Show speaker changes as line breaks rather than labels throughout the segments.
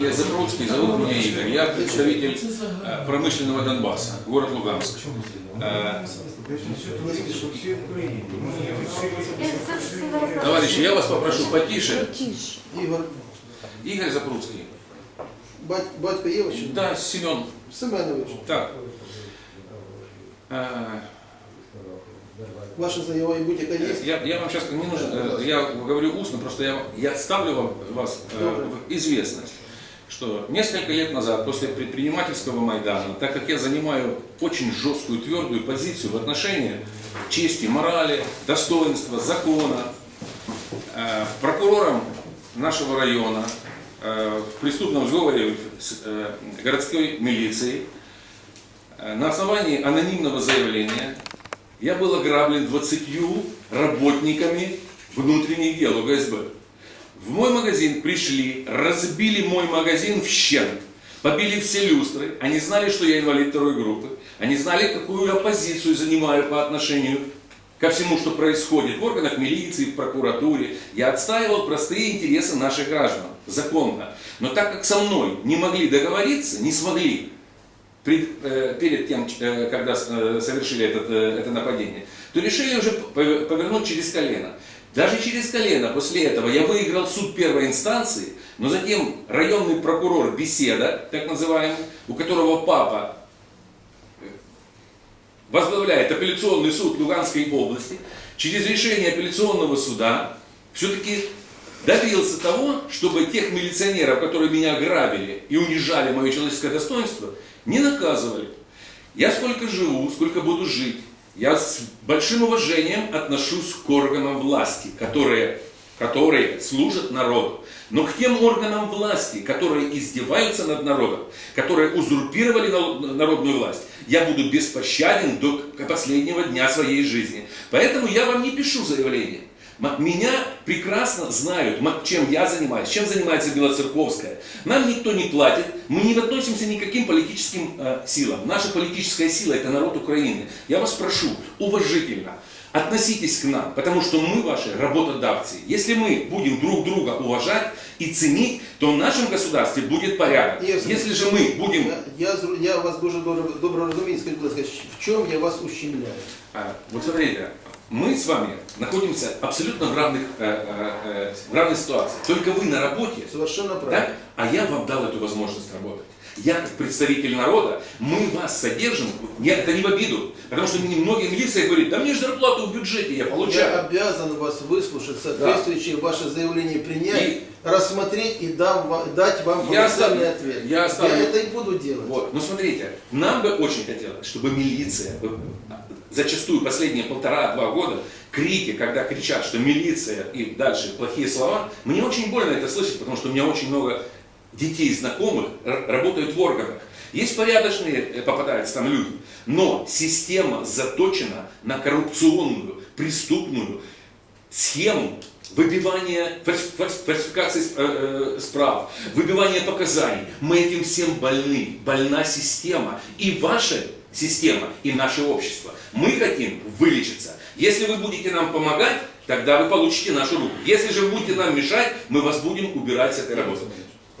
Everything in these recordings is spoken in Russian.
Я Запрудский, зовут меня Игорь. Я представитель э, промышленного Донбасса, город Луганск. Э, Товарищи, я вас попрошу потише.
Тише.
Ігор,
Игорь Запрудский.
бать, батько є ваш?
Да, Семен.
Семенович,
Так. Э,
ваша заява і будь-яка є?
Я, я вам сейчас не нужен, э, я говорю устно, просто я, я ставлю вам, вас э, в известность, что несколько лет назад, после предпринимательского Майдана, так как я занимаю очень жесткую, твердую позицию в отношении чести, морали, достоинства, закона, э, прокурором нашего района э, в преступном сговоре с э, городской милицией на основании анонимного заявления я был ограблен 20 работниками внутренних дел УГСБ. В мой магазин пришли, разбили мой магазин в щент, побили все люстры, они знали, что я инвалид второй группы, они знали, какую я позицию занимаю по отношению ко всему, что происходит в органах милиции, в прокуратуре. Я отстаивал простые интересы наших граждан, законно. Но так как со мной не могли договориться, не смогли, пред- э, перед тем, э, когда э, совершили этот, э, это нападение, то решили уже пов- повернуть через колено. Даже через колено после этого я выиграл суд первой инстанции, но затем районный прокурор Беседа, так называемый, у которого папа э, возглавляет апелляционный суд Луганской области, через решение апелляционного суда все-таки добился того, чтобы тех милиционеров, которые меня грабили и унижали мое человеческое достоинство, не наказывали. Я сколько живу, сколько буду жить, я с большим уважением отношусь к органам власти, которые, которые служат народу. Но к тем органам власти, которые издеваются над народом, которые узурпировали на- народную власть, я буду беспощаден до последнего дня своей жизни. Поэтому я вам не пишу заявление. М- Меня прекрасно знают, м- чем я занимаюсь, чем занимается Белоцерковская. Нам никто не платит, мы не относимся ни к каким политическим э, силам. Наша политическая сила – это народ Украины. Я вас прошу, уважительно, относитесь к нам, потому что мы ваши работодавцы. Если мы будем друг друга уважать и ценить, то в нашем государстве будет порядок.
Ігор
Если
Сергійович,
же мы будем...
Я, я, зру- я вас дуже добре, добре розумію. Скажіть, будь ласка, в чому я вас ущемляю?
А, Вот смотрите, мы с вами находимся абсолютно в, равных, э, э, э, в равной ситуации. Только вы на работе,
Совершенно правильно.
так? а я вам дал эту возможность работать. Я как представитель народа, мы вас содержим, не, это не в обиду, потому что многие милиция говорит, да мне же зарплату в бюджете я
Я
получаю.
обязан вас выслушать, соответствующее ваше заявление принять,
И-
рассмотреть и дам, дать вам
Я оставлю-
ответ.
я оставлю-
это и буду делать.
Вот. Но смотрите, нам бы очень хотелось, чтобы милиция, зачастую последние полтора-два года, крики, когда кричат, что милиция и дальше плохие слова, мне очень больно это слышать, потому что у меня очень много детей, знакомых, работают в органах. Есть порядочные, э, попадаются там люди, но система заточена на коррупционную, преступную схему фальс- фальсификации э, э, справ, выбивания показаний. Мы этим всем больны. Больна система. И ваша система, и наше общество. Мы хотим вылечиться. Если вы будете нам помогать, тогда вы получите нашу руку. Если же будете нам мешать, мы вас будем убирать с этой работы.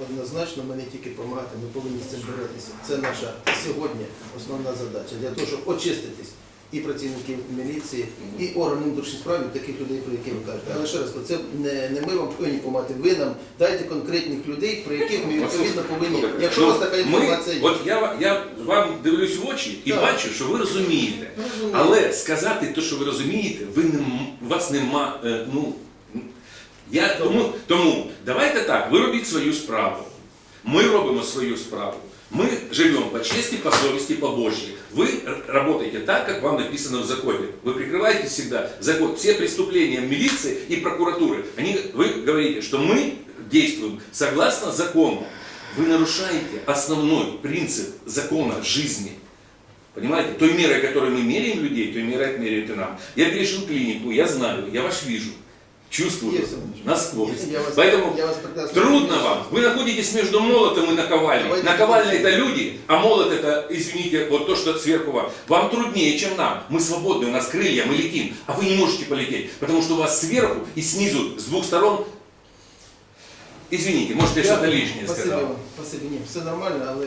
Однозначно ми не тільки допомагати, ми повинні з цим боротися. Це наша сьогодні основна задача для того, щоб очиститись і працівників міліції, і органів внутрішніх справ від таких людей, про які ви кажете. Але ще раз це не, не ми вам повинні допомагати. Ви нам дайте конкретних людей, про яких ми відповідно повинні. Якщо у вас така інформація є.
от я, я вам дивлюсь в очі і
Так.
бачу, що ви розумієте. Але сказати те, що ви розумієте, ви не, у вас нема. е, Ну, я, тому, тому давайте так, ви робіть свою справу. Ми робимо свою справу. Мы живем по чести, по совести, по Божьей. Вы работаете так, как вам написано в законе. Вы прикрываете всегда закон. Все преступления милиции и прокуратуры, они, вы говорите, что мы действуем согласно закону. Вы нарушаете основной принцип закона жизни. Понимаете? Той мерой, которой мы меряем людей, той мерой меряют и нам. Я перешел клинику, я знаю, я вас вижу, чувствую
Есть,
насквозь.
Я вас-
Поэтому
я вас
трудно вам. Вы находитесь между молотом и наковальней.
Давайте
Наковальня это люди, а молот это, извините, вот то, что сверху вам. Вам труднее, чем нам. Мы свободны, у нас крылья, мы летим, а вы не можете полететь, потому что у вас сверху и снизу, с двух сторон Извините, может я что-то лишнее
Спасибо
сказал.
вам. Спасибо. Ні, все нормально, але